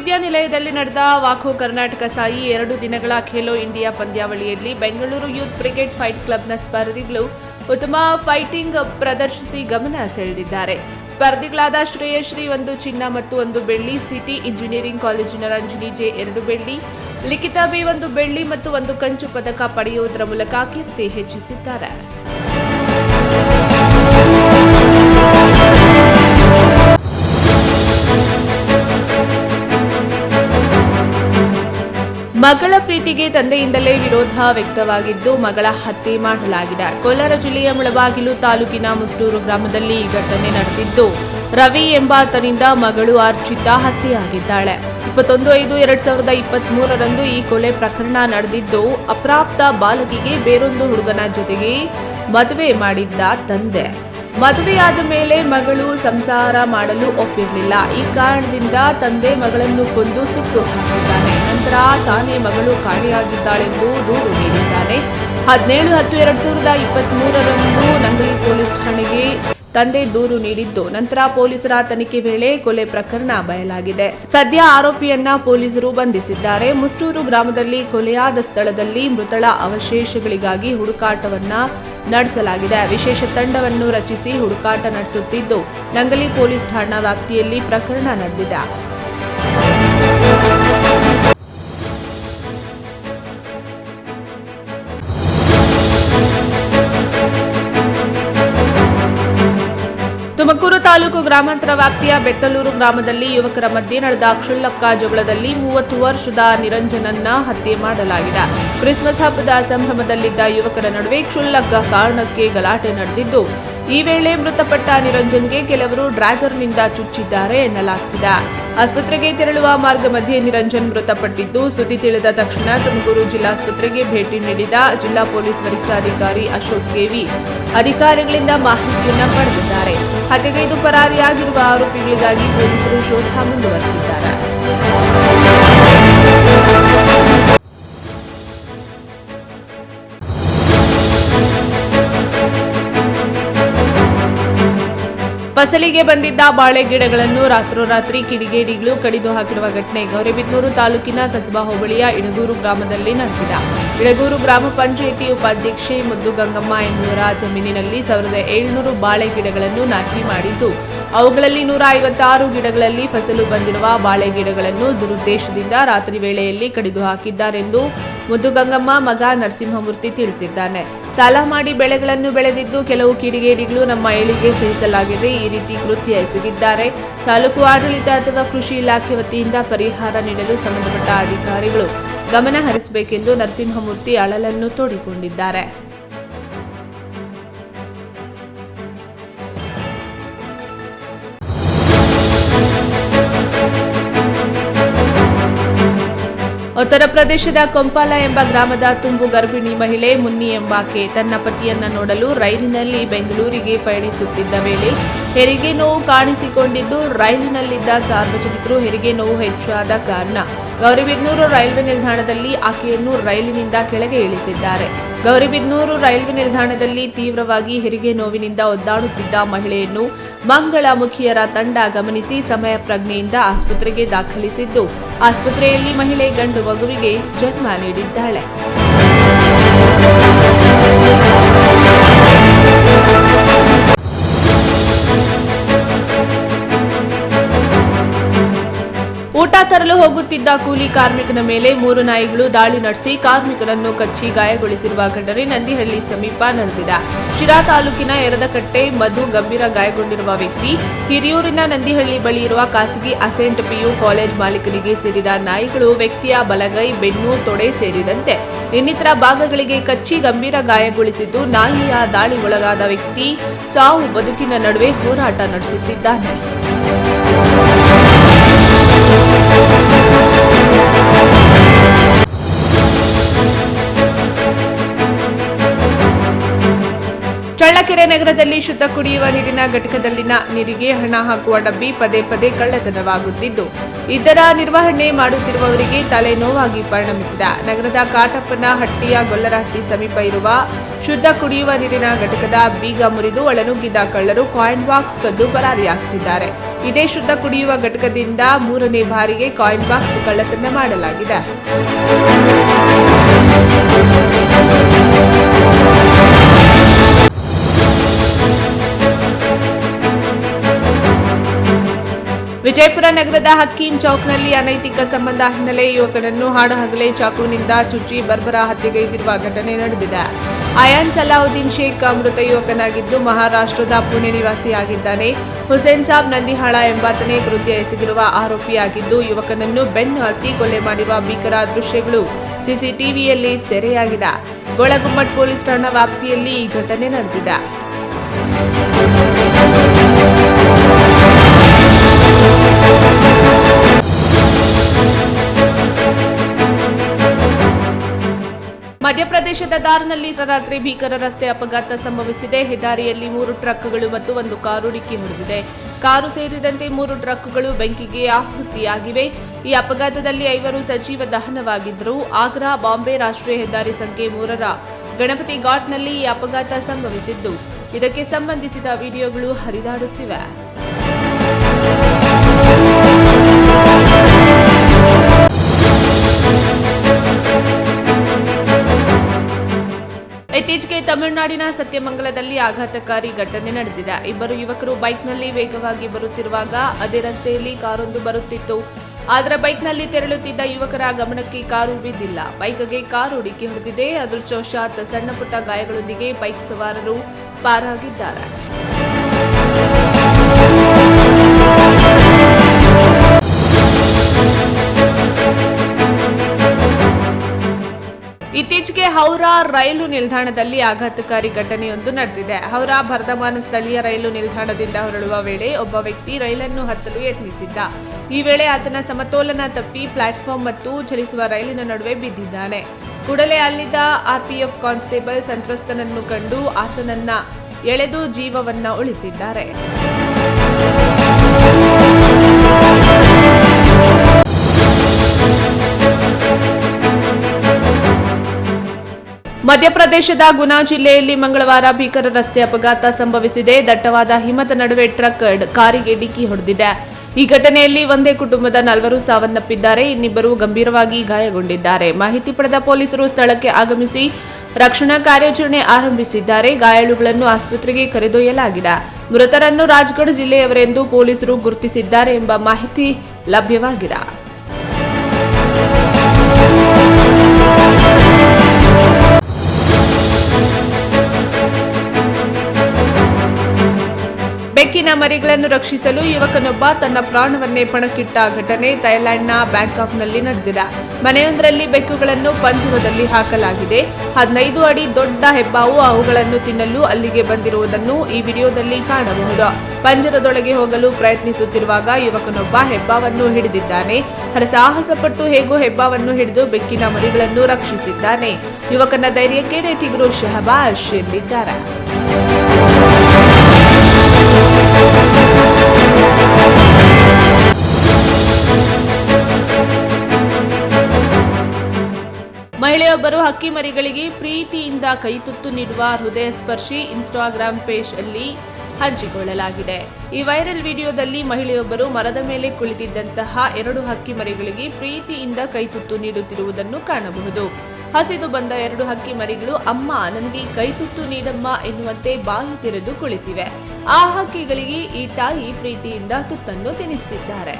ವಿಶ್ವವಿದ್ಯಾನಿಲಯದಲ್ಲಿ ನಡೆದ ವಾಖೋ ಕರ್ನಾಟಕ ಸಾಯಿ ಎರಡು ದಿನಗಳ ಖೇಲೋ ಇಂಡಿಯಾ ಪಂದ್ಯಾವಳಿಯಲ್ಲಿ ಬೆಂಗಳೂರು ಯೂತ್ ಕ್ರಿಕೆಟ್ ಫೈಟ್ ಕ್ಲಬ್ನ ಸ್ಪರ್ಧಿಗಳು ಉತ್ತಮ ಫೈಟಿಂಗ್ ಪ್ರದರ್ಶಿಸಿ ಗಮನ ಸೆಳೆದಿದ್ದಾರೆ. ಸ್ಪರ್ಧಿಗಳಾದ ಶ್ರೇಯಶ್ರೀ ಒಂದು ಚಿನ್ನ ಮತ್ತು ಒಂದು ಬೆಳ್ಳಿ, ಸಿಟಿ ಇಂಜಿನಿಯರಿಂಗ್ ಕಾಲೇಜಿನ ರಂಜಿನಿ ಜೆ ಎರಡು ಬೆಳ್ಳಿ, ಲಿಖಿತಾ ಬಿ ಒಂದು ಬೆಳ್ಳಿ ಮತ್ತು ಒಂದು ಕಂಚು ಪದಕ ಪಡೆಯುವುದರ ಮೂಲಕ ಕೀರ್ತಿ ಹೆಚ್ಚಿಸಿದ್ದಾರೆ. ಮಗಳ ಪ್ರೀತಿಗೆ ತಂದೆಯಿಂದಲೇ ವಿರೋಧ ವ್ಯಕ್ತವಾಗಿದ್ದು ಮಗಳ ಹತ್ಯೆ ಮಾಡಲಾಗಿದೆ. ಕೋಲಾರ ಜಿಲ್ಲೆಯ ಮುಳಬಾಗಿಲು ತಾಲೂಕಿನ ಮುಸ್ಟೂರು ಗ್ರಾಮದಲ್ಲಿ ಈ ಘಟನೆ ನಡೆದಿದ್ದು, ರವಿ ಎಂಬಾತನಿಂದ ಮಗಳು ಅರ್ಚಿತಾ ಹತ್ಯೆಯಾಗಿದ್ದಾಳೆ. ಇಪ್ಪತ್ತೊಂದು ಐದು ಎರಡ್ ಸಾವಿರದ ಇಪ್ಪತ್ತ್ ಮೂರರಂದು ಈ ಕೊಲೆ ಪ್ರಕರಣ ನಡೆದಿದ್ದು, ಅಪ್ರಾಪ್ತ ಬಾಲಕಿಗೆ ಬೇರೊಂದು ಹುಡುಗನ ಜೊತೆಗೆ ಮದುವೆ ಮಾಡಿದ್ದ ತಂದೆ. ಮದುವೆಯಾದ ಮೇಲೆ ಮಗಳು ಸಂಸಾರ ಮಾಡಲು ಒಪ್ಪಿರಲಿಲ್ಲ. ಈ ಕಾರಣದಿಂದ ತಂದೆ ಮಗಳನ್ನು ಕೊಂದು ಸುಟ್ಟು ಹಾಕಿದ್ದಾನೆ. ನಂತರ ತಾನೇ ಮಗಳು ಕಾಣೆಯಾಗಿದ್ದಾಳೆಂದು ದೂರು ನೀಡಿದ್ದಾನೆ. ಹದಿನೇಳು ಹತ್ತು ಎರಡು ಸಾವಿರದ ಇಪ್ಪತ್ತ್ ಮೂರರಂದು ನಂಗಲಿ ಪೊಲೀಸ್ ಠಾಣೆಗೆ ತಂದೆ ದೂರು ನೀಡಿದ್ದು. ನಂತರ ಪೊಲೀಸರ ತನಿಖೆ ವೇಳೆ ಕೊಲೆ ಪ್ರಕರಣ ಬಯಲಾಗಿದೆ. ಸದ್ಯ ಆರೋಪಿಯನ್ನ ಪೊಲೀಸರು ಬಂಧಿಸಿದ್ದಾರೆ. ಮುಸ್ಟೂರು ಗ್ರಾಮದಲ್ಲಿ ಕೊಲೆಯಾದ ಸ್ಥಳದಲ್ಲಿ ಮೃತಳ ಅವಶೇಷಗಳಿಗಾಗಿ ಹುಡುಕಾಟವನ್ನ ನಡೆಸಲಾಗಿದೆ. ವಿಶೇಷ ತಂಡವನ್ನು ರಚಿಸಿ ಹುಡುಕಾಟ ನಡೆಸುತ್ತಿದ್ದು, ನಂಗಲಿ ಪೊಲೀಸ್ ಠಾಣಾ ವ್ಯಾಪ್ತಿಯಲ್ಲಿ ಪ್ರಕರಣ ನಡೆದಿದೆ. ಗ್ರಾಮಾಂತರ ವ್ಯಾಪ್ತಿಯ ಬೆತ್ತಲೂರು ಗ್ರಾಮದಲ್ಲಿ ಯುವಕರ ಮಧ್ಯೆ ನಡೆದ ಕ್ಷುಲ್ಲಕ್ಕ ಜಗಳದಲ್ಲಿ ಮೂವತ್ತು ವರ್ಷದ ನಿರಂಜನನ್ನ ಹತ್ಯೆ ಮಾಡಲಾಗಿದೆ. ಕ್ರಿಸ್ಮಸ್ ಹಬ್ಬದ ಸಂಭ್ರಮದಲ್ಲಿದ್ದ ಯುವಕರ ನಡುವೆ ಕ್ಷುಲ್ಲಕ್ಕ ಕಾರಣಕ್ಕೆ ಗಲಾಟೆ ನಡೆದಿದ್ದು ಈ ವೇಳೆ ಮೃತಪಟ್ಟ ನಿರಂಜನ್ಗೆ ಕೆಲವರು ಡ್ರ್ಯಾಗರ್ನಿಂದ ಚುಚ್ಚಿದ್ದಾರೆ ಎನ್ನಲಾಗ್ತಿದೆ. ಆಸ್ಪತ್ರೆಗೆ ತೆರಳುವ ಮಾರ್ಗ ಮಧ್ಯೆ ನಿರಂಜನ್ ಮೃತಪಟ್ಟಿದ್ದು, ಸುದ್ದಿ ತಿಳಿದ ತಕ್ಷಣ ತುಮಕೂರು ಜಿಲ್ಲಾಸ್ಪತ್ರೆಗೆ ಭೇಟಿ ನೀಡಿದ ಜಿಲ್ಲಾ ಪೊಲೀಸ್ ವರಿಷ್ಠಾಧಿಕಾರಿ ಅಶೋಕ್ ಕೆವಿ ಅಧಿಕಾರಿಗಳಿಂದ ಮಾಹಿತಿಯನ್ನು ಪಡೆದಿದ್ದಾರೆ. ಹತ್ಯೆಗೈದು ಪರಾರಿಯಾಗಿರುವ ಆರೋಪಿಗಳಿಗಾಗಿ ಪೊಲೀಸರು ಶೋಧ ಮುಂದುವರೆಸಿದ್ದಾರೆ. ಫಸಲಿಗೆ ಬಂದಿದ್ದ ಬಾಳೆ ಗಿಡಗಳನ್ನು ರಾತ್ರೋರಾತ್ರಿ ಕಿಡಿಗೇಡಿಗಳು ಕಡಿದು ಹಾಕಿರುವ ಘಟನೆ ಗೌರಿಬಿದನೂರು ತಾಲೂಕಿನ ಕಸಬಾ ಹೋಬಳಿಯ ಇಡಗೂರು ಗ್ರಾಮದಲ್ಲಿ ನಡೆದಿದೆ. ಇಡಗೂರು ಗ್ರಾಮ ಪಂಚಾಯಿತಿ ಉಪಾಧ್ಯಕ್ಷೆ ಮುದ್ದು ಗಂಗಮ್ಮ ಎಂಬುವರ ಜಮೀನಿನಲ್ಲಿ ಸಾವಿರದ ಏಳುನೂರು ಬಾಳೆ ಗಿಡಗಳನ್ನು ನಾಟಿ ಮಾಡಿದ್ದು, ಅವುಗಳಲ್ಲಿ ನೂರ ಐವತ್ತಾರು ಗಿಡಗಳಲ್ಲಿ ಫಸಲು ಬಂದಿರುವ ಬಾಳೆ ಗಿಡಗಳನ್ನು ದುರುದ್ದೇಶದಿಂದ ರಾತ್ರಿ ವೇಳೆಯಲ್ಲಿ ಕಡಿದು ಹಾಕಿದ್ದಾರೆಂದು ಮುದ್ದುಗಂಗಮ್ಮ ಮಗ ನರಸಿಂಹಮೂರ್ತಿ ತಿಳಿಸಿದ್ದಾನೆ. ಸಾಲ ಮಾಡಿ ಬೆಳೆಗಳನ್ನು ಬೆಳೆದಿದ್ದು ಕೆಲವು ಕಿಡಿಗೇಡಿಗಳು ನಮ್ಮ ಏಳಿಗೆ ಸಹಿಸಲಾಗಿದೆ. ಈ ರೀತಿ ಕೃತ್ಯ ಎಸಗಿದ್ದಾರೆ. ತಾಲೂಕು ಆಡಳಿತ ಅಥವಾ ಕೃಷಿ ಇಲಾಖೆ ವತಿಯಿಂದ ಪರಿಹಾರ ನೀಡಲು ಸಂಬಂಧಪಟ್ಟ ಅಧಿಕಾರಿಗಳು ಗಮನ ಹರಿಸಬೇಕೆಂದು ನರಸಿಂಹಮೂರ್ತಿ ಅಳಲನ್ನು ತೋಡಿಕೊಂಡಿದ್ದಾರೆ. ಉತ್ತರ ಪ್ರದೇಶದ ಕೊಂಪಾಲ ಎಂಬ ಗ್ರಾಮದ ತುಂಬು ಗರ್ಭಿಣಿ ಮಹಿಳೆ ಮುನ್ನಿ ಎಂಬಾಕೆ ತನ್ನ ಪತಿಯನ್ನ ನೋಡಲು ರೈಲಿನಲ್ಲಿ ಬೆಂಗಳೂರಿಗೆ ಪಯಣಿಸುತ್ತಿದ್ದ ವೇಳೆ ಹೆರಿಗೆ ನೋವು ಕಾಣಿಸಿಕೊಂಡಿದ್ದು ರೈಲಿನಲ್ಲಿದ್ದ ಸಾರ್ವಜನಿಕರು ಹೆರಿಗೆ ನೋವು ಹೆಚ್ಚಾದ ಕಾರಣ ಗೌರಿಬಿದನೂರು ರೈಲ್ವೆ ನಿಲ್ದಾಣದಲ್ಲಿ ಆಕೆಯನ್ನು ರೈಲಿನಿಂದ ಕೆಳಗೆ ಇಳಿಸಿದ್ದಾರೆ. ಗೌರಿಬಿದ್ನೂರು ರೈಲ್ವೆ ನಿಲ್ದಾಣದಲ್ಲಿ ತೀವ್ರವಾಗಿ ಹೆರಿಗೆ ನೋವಿನಿಂದ ಒದ್ದಾಡುತ್ತಿದ್ದ ಮಹಿಳೆಯನ್ನು ಮಂಗಳಮುಖಿಯರ ತಂಡ ಗಮನಿಸಿ ಸಮಯ ಪ್ರಜ್ಞೆಯಿಂದ ಆಸ್ಪತ್ರೆಗೆ ದಾಖಲಿಸಿದ್ದು. ಆಸ್ಪತ್ರೆಯಲ್ಲಿ ಮಹಿಳೆ ಗಂಡು ಮಗುವಿಗೆ ಜನ್ಮ ನೀಡಿದ್ದಾಳೆ. ತರಲು ಹೋಗುತ್ತಿದ್ದ ಕೂಲಿ ಕಾರ್ಮಿಕನ ಮೇಲೆ ಮೂರು ನಾಯಿಗಳು ದಾಳಿ ನಡೆಸಿ ಕಾರ್ಮಿಕರನ್ನು ಕಚ್ಚಿ ಗಾಯಗೊಳಿಸಿರುವ ಘಟನೆ ನಂದಿಹಳ್ಳಿ ಸಮೀಪ ನಡೆದಿದೆ. ಶಿರಾ ತಾಲೂಕಿನ ಎರದಕಟ್ಟೆ ಮಧು ಗಂಭೀರ ಗಾಯಗೊಂಡಿರುವ ವ್ಯಕ್ತಿ, ಹಿರಿಯೂರಿನ ನಂದಿಹಳ್ಳಿ ಬಳಿ ಇರುವ ಖಾಸಗಿ ಅಸೆಂಟ್ ಪಿಯು ಕಾಲೇಜ್ ಮಾಲೀಕರಿಗೆ ಸೇರಿದ ನಾಯಿಗಳು ವ್ಯಕ್ತಿಯ ಬಲಗೈ, ಬೆನ್ನು, ತೊಡೆ ಸೇರಿದಂತೆ ಇನ್ನಿತರ ಭಾಗಗಳಿಗೆ ಕಚ್ಚಿ ಗಂಭೀರ ಗಾಯಗೊಳಿಸಿದ್ದು, ನಾಯಿಯ ದಾಳಿ ಒಳಗಾದ ವ್ಯಕ್ತಿ ಸಾವು ಬದುಕಿನ ನಡುವೆ ಹೋರಾಟ ನಡೆಸುತ್ತಿದ್ದಾನೆ. ಚಳ್ಳಕೆರೆ ನಗರದಲ್ಲಿ ಶುದ್ಧ ಕುಡಿಯುವ ನೀರಿನ ಘಟಕದಲ್ಲಿನ ನೀರಿಗೆ ಹಣ ಹಾಕುವ ಡಬ್ಬಿ ಪದೇ ಪದೇ ಕಳ್ಳತನವಾಗುತ್ತಿದ್ದು ಇದರ ನಿರ್ವಹಣೆ ಮಾಡುತ್ತಿರುವವರಿಗೆ ತಲೆನೋವಾಗಿ ಪರಿಣಮಿಸಿದ. ನಗರದ ಕಾಟಪ್ಪನ ಹಟ್ಟಿಯ ಗೊಲ್ಲರಹಟ್ಟಿ ಸಮೀಪ ಇರುವ ಶುದ್ಧ ಕುಡಿಯುವ ನೀರಿನ ಘಟಕದ ಬೀಗ ಮುರಿದು ಒಳನುಗ್ಗಿದ ಕಳ್ಳರು ಕಾಯಿನ್ ಬಾಕ್ಸ್ ಕದ್ದು ಪರಾರಿಯಾಗುತ್ತಿದ್ದಾರೆ. ಇದೇ ಶುದ್ಧ ಕುಡಿಯುವ ಘಟಕದಿಂದ ಮೂರನೇ ಬಾರಿಗೆ ಕಾಯಿನ್ ಬಾಕ್ಸ್ ಕಳ್ಳತನ ಮಾಡಲಾಗಿದೆ. ವಿಜಯಪುರ ನಗರದ ಹಕ್ಕೀಂ ಚೌಕ್ನಲ್ಲಿ ಅನೈತಿಕ ಸಂಬಂಧ ಹಿನ್ನೆಲೆ ಯುವಕನನ್ನು ಹಾಡಹಗಲೇ ಚಾಕುವಿನಿಂದ ಚುಚ್ಚಿ ಬರ್ಬರ ಹತ್ಯೆಗೈದಿರುವ ಘಟನೆ ನಡೆದಿದೆ. ಅಯಾನ್ ಸಲಾವುದ್ದೀನ್ ಶೇಖ್ ಮೃತ ಯುವಕನಾಗಿದ್ದು ಮಹಾರಾಷ್ಟ್ರದ ಪುಣೆ ನಿವಾಸಿಯಾಗಿದ್ದಾನೆ ಹುಸೇನ್ ಸಾಬ್ ನಂದಿಹಾಳ ಎಂಬಾತನೇ ಕೃತ್ಯ ಎಸಗಿರುವ ಆರೋಪಿಯಾಗಿದ್ದು ಯುವಕನನ್ನು ಬೆನ್ನು ಹತ್ತಿ ಕೊಲೆ ಮಾಡಿರುವ ಭೀಕರ ದೃಶ್ಯಗಳು ಸಿಸಿಟಿವಿಯಲ್ಲಿ ಸೆರೆಯಾಗಿದೆ. ಗೋಳಗುಮ್ಮಟ್ ಪೊಲೀಸ್ ಠಾಣಾ ವ್ಯಾಪ್ತಿಯಲ್ಲಿ ಈ ಘಟನೆ ನಡೆದಿದೆ. ದಾರ್ನಲ್ಲಿ ರಾತ್ರಿ ಭೀಕರ ರಸ್ತೆ ಅಪಘಾತ ಸಂಭವಿಸಿದೆ. ಹೆದ್ದಾರಿಯಲ್ಲಿ ಮೂರು ಟ್ರಕ್ಗಳು ಮತ್ತು ಒಂದು ಕಾರು ಡಿಕ್ಕಿ ಹೊಡೆದಿದೆ. ಕಾರು ಸೇರಿದಂತೆ ಮೂರು ಟ್ರಕ್ಗಳು ಬೆಂಕಿಗೆ ಆಹುತಿಯಾಗಿವೆ. ಈ ಅಪಘಾತದಲ್ಲಿ ಐವರು ಸಜೀವ ದಹನವಾಗಿದ್ದರು. ಆಗ್ರಾ, ಬಾಂಬೆ ರಾಷ್ಟ್ರೀಯ ಹೆದ್ದಾರಿ ಸಂಖ್ಯೆ ಮೂರರ ಗಣಪತಿ ಘಾಟ್ನಲ್ಲಿ ಈ ಅಪಘಾತ ಸಂಭವಿಸಿದ್ದು. ಇದಕ್ಕೆ ಸಂಬಂಧಿಸಿದ ವಿಡಿಯೋಗಳು ಹರಿದಾಡುತ್ತಿವೆ. ಇತ್ತೀಚೆಗೆ ತಮಿಳುನಾಡಿನ ಸತ್ಯಮಂಗಲದಲ್ಲಿ ಆಘಾತಕಾರಿ ಘಟನೆ ನಡೆದಿದೆ. ಇಬ್ಬರು ಯುವಕರು ಬೈಕ್ನಲ್ಲಿ ವೇಗವಾಗಿ ಬರುತ್ತಿರುವಾಗ ಅದೇ ರಸ್ತೆಯಲ್ಲಿ ಕಾರೊಂದು ಬರುತ್ತಿತ್ತು. ಆದರೆ ಬೈಕ್ನಲ್ಲಿ ತೆರಳುತ್ತಿದ್ದ ಯುವಕರ ಗಮನಕ್ಕೆ ಕಾರು ಬಿದ್ದಿಲ್ಲ. ಬೈಕ್ಗೆ ಕಾರು ಡಿಕ್ಕಿ ಹೊಡೆದಿದೆ. ಅದೃಷ್ಟವಶಾತ್ ಸಣ್ಣಪುಟ್ಟ ಗಾಯಗಳೊಂದಿಗೆ ಬೈಕ್ ಸವಾರರು ಪಾರಾಗಿದ್ದಾರೆ. ಇತ್ತೀಚೆಗೆ ಹೌರಾ ರೈಲು ನಿಲ್ದಾಣದಲ್ಲಿ ಆಘಾತಕಾರಿ ಘಟನೆಯೊಂದು ನಡೆದಿದೆ. ಹೌರಾ ಬರ್ಧಮಾನ ಸ್ಥಳೀಯ ರೈಲು ನಿಲ್ದಾಣದಿಂದ ಹೊರಡುವ ವೇಳೆ ಒಬ್ಬ ವ್ಯಕ್ತಿ ರೈಲನ್ನು ಹತ್ತಲು ಯತ್ನಿಸಿದ್ದ. ಈ ವೇಳೆ ಆತನ ಸಮತೋಲನ ತಪ್ಪಿ ಪ್ಲಾಟ್ಫಾರ್ಮ್ ಮತ್ತು ಚಲಿಸುವ ರೈಲಿನ ನಡುವೆ ಬಿದ್ದಿದ್ದಾನೆ. ಕೂಡಲೇ ಅಲ್ಲಿದ್ದ ಆರ್ಪಿಎಫ್ ಕಾನ್ಸ್ಟೇಬಲ್ ಸಂತ್ರಸ್ತನನ್ನು ಕಂಡು ಆತನನ್ನ ಎಳೆದು ಜೀವವನ್ನ ಉಳಿಸಿದ್ದಾರೆ. ಮಧ್ಯಪ್ರದೇಶದ ಗುನಾ ಜಿಲ್ಲೆಯಲ್ಲಿ ಮಂಗಳವಾರ ಭೀಕರ ರಸ್ತೆ ಅಪಘಾತ ಸಂಭವಿಸಿದೆ. ದಟ್ಟವಾದ ಹಿಮದ ನಡುವೆ ಟ್ರಕ್ ಕಾರಿಗೆ ಡಿಕ್ಕಿ ಹೊಡೆದಿದೆ. ಈ ಘಟನೆಯಲ್ಲಿ ಒಂದೇ ಕುಟುಂಬದ ನಾಲ್ವರು ಸಾವನ್ನಪ್ಪಿದ್ದಾರೆ. ಇನ್ನಿಬ್ಬರು ಗಂಭೀರವಾಗಿ ಗಾಯಗೊಂಡಿದ್ದಾರೆ. ಮಾಹಿತಿ ಪಡೆದ ಪೊಲೀಸರು ಸ್ಥಳಕ್ಕೆ ಆಗಮಿಸಿ ರಕ್ಷಣಾ ಕಾರ್ಯಾಚರಣೆ ಆರಂಭಿಸಿದ್ದಾರೆ. ಗಾಯಾಳುಗಳನ್ನು ಆಸ್ಪತ್ರೆಗೆ ಕರೆದೊಯ್ಯಲಾಗಿದೆ. ಮೃತರನ್ನು ರಾಜ್ಗಢ ಜಿಲ್ಲೆಯವರೆಂದು ಪೊಲೀಸರು ಗುರುತಿಸಿದ್ದಾರೆ ಎಂಬ ಮಾಹಿತಿ ಲಭ್ಯವಾಗಿದೆ. ಬೆಕ್ಕಿನ ಮರಿಗಳನ್ನು ರಕ್ಷಿಸಲು ಯುವಕನೊಬ್ಬ ತನ್ನ ಪ್ರಾಣವನ್ನೇ ಪಣಕ್ಕಿಟ್ಟ ಘಟನೆ ಥೈಲ್ಯಾಂಡ್ನ ಬ್ಯಾಂಕಾಕ್ನಲ್ಲಿ ನಡೆದಿದೆ. ಮನೆಯೊಂದರಲ್ಲಿ ಬೆಕ್ಕುಗಳನ್ನು ಪಂಜರದಲ್ಲಿ ಹಾಕಲಾಗಿದೆ. ಹದಿನೈದು ಅಡಿ ದೊಡ್ಡ ಹೆಬ್ಬಾವು ಅವುಗಳನ್ನು ತಿನ್ನಲು ಅಲ್ಲಿಗೆ ಬಂದಿರುವುದನ್ನು ಈ ವಿಡಿಯೋದಲ್ಲಿ ಕಾಣಬಹುದು. ಪಂಜರದೊಳಗೆ ಹೋಗಲು ಪ್ರಯತ್ನಿಸುತ್ತಿರುವಾಗ ಯುವಕನೊಬ್ಬ ಹೆಬ್ಬಾವನ್ನು ಹಿಡಿದಿದ್ದಾನೆ. ಹರಸಾಹಸಪಟ್ಟು ಹೇಗೂ ಹೆಬ್ಬಾವನ್ನು ಹಿಡಿದು ಬೆಕ್ಕಿನ ಮರಿಗಳನ್ನು ರಕ್ಷಿಸಿದ್ದಾನೆ. ಯುವಕನ ಧೈರ್ಯಕ್ಕೆ ನೆಟಿಗರು ಶಹಬಾಷ್ ಎಂದಿದ್ದಾರೆ. ಮಹಿಳೆಯೊಬ್ಬರು ಹಕ್ಕಿ ಮರಿಗಳಿಗೆ ಪ್ರೀತಿಯಿಂದ ಕೈತುತ್ತು ನೀಡುವ ಹೃದಯ ಸ್ಪರ್ಶಿ ಇನ್ಸ್ಟಾಗ್ರಾಂ ಪೇಜ್ ಅಲ್ಲಿ ಹಂಚಿಕೊಳ್ಳಲಾಗಿದೆ. ಈ ವೈರಲ್ ವಿಡಿಯೋದಲ್ಲಿ ಮಹಿಳೆಯೊಬ್ಬರು ಮರದ ಮೇಲೆ ಕುಳಿತಿದ್ದಂತಹ ಎರಡು ಹಕ್ಕಿ ಮರಿಗಳಿಗೆ ಪ್ರೀತಿಯಿಂದ ಕೈತುತ್ತು ನೀಡುತ್ತಿರುವುದನ್ನು ಕಾಣಬಹುದು. ಹಸಿದು ಬಂದ ಎರಡು ಹಕ್ಕಿ ಮರಿಗಳು ಅಮ್ಮ ನನಗೆ ಕೈತುತ್ತು ನೀಡಮ್ಮ ಎನ್ನುವಂತೆ ಬಾಯಿ ತೆರೆದು ಕುಳಿತಿವೆ. ಆ ಹಕ್ಕಿಗಳಿಗೆ ಈ ತಾಯಿ ಪ್ರೀತಿಯಿಂದ ತುತ್ತನ್ನು ತಿನ್ನಿಸಿದ್ದಾರೆ